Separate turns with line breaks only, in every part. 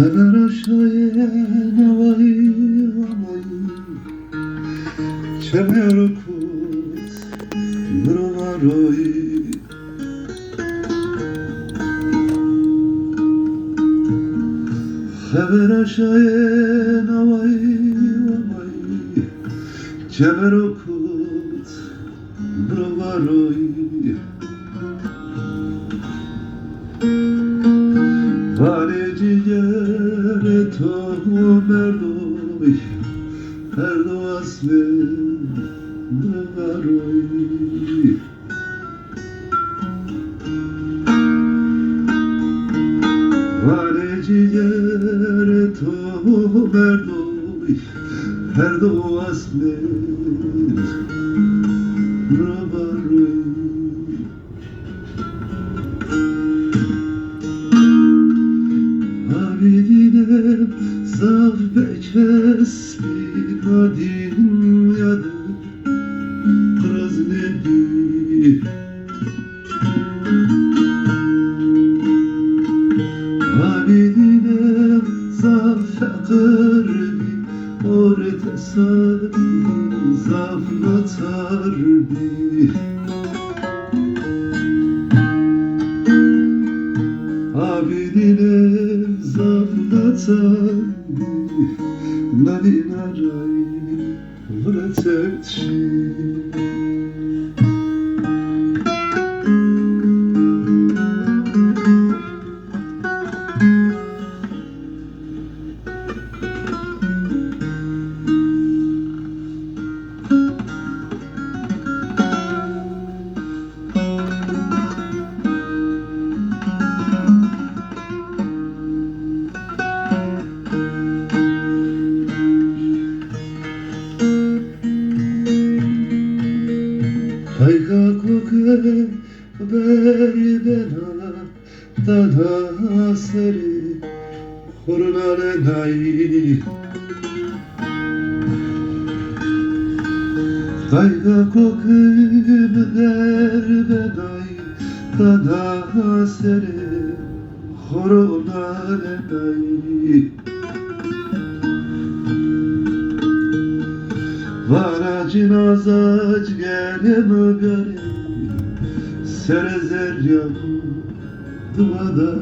Hemen aşağıya navayı alayı Çemer okut Numaroyu Hemen aşağıya navayı alayı Çemer okut Numaroyu Valeciğere tohum erdoy Erdo asme Numaroy Valeciğere tohum erdoy Erdo asme Numaroy yadı Kraz nebi Abidinem saf fakir bir. Orta sarbi Abidine zaflatan Nadine aray Vretetşi Dada seri Korunale dayi Kayka koke beri benay Dada seri Korunale dayi Varacın azac gelem gari Serezer yan duadarı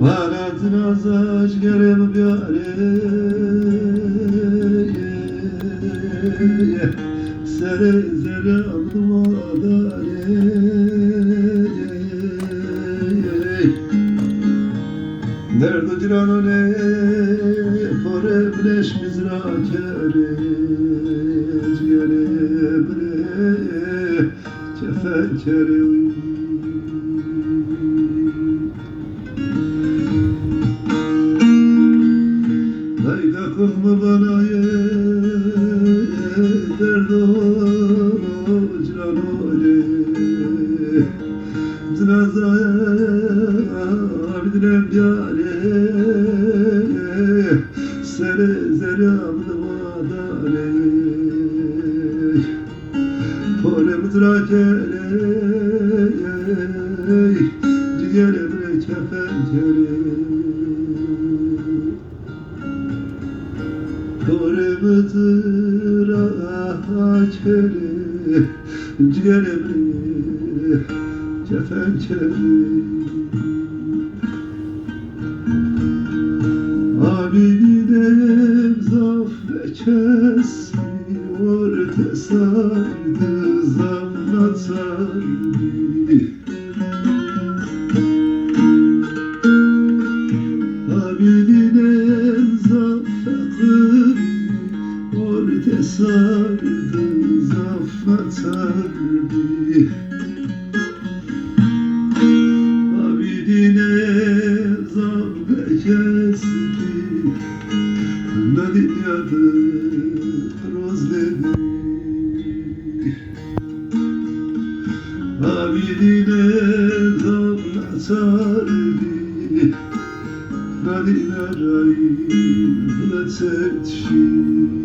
Varacın azac gelem gari Serezer yan duadarı Derdo ciranone Fore bleş mizrakere Cigere Kefekere Dayda kokma bana ye ciranone Zinazaya abidinem yare Sere bre kefencere Pore mutrakere Ciğere bre kefencere Abidinem zafre kesti Orta sardı zamla sardı Abidine zavbe kesti Ne dinyadı rozledi Abidine zavla sardi Nadine rayı letsetşi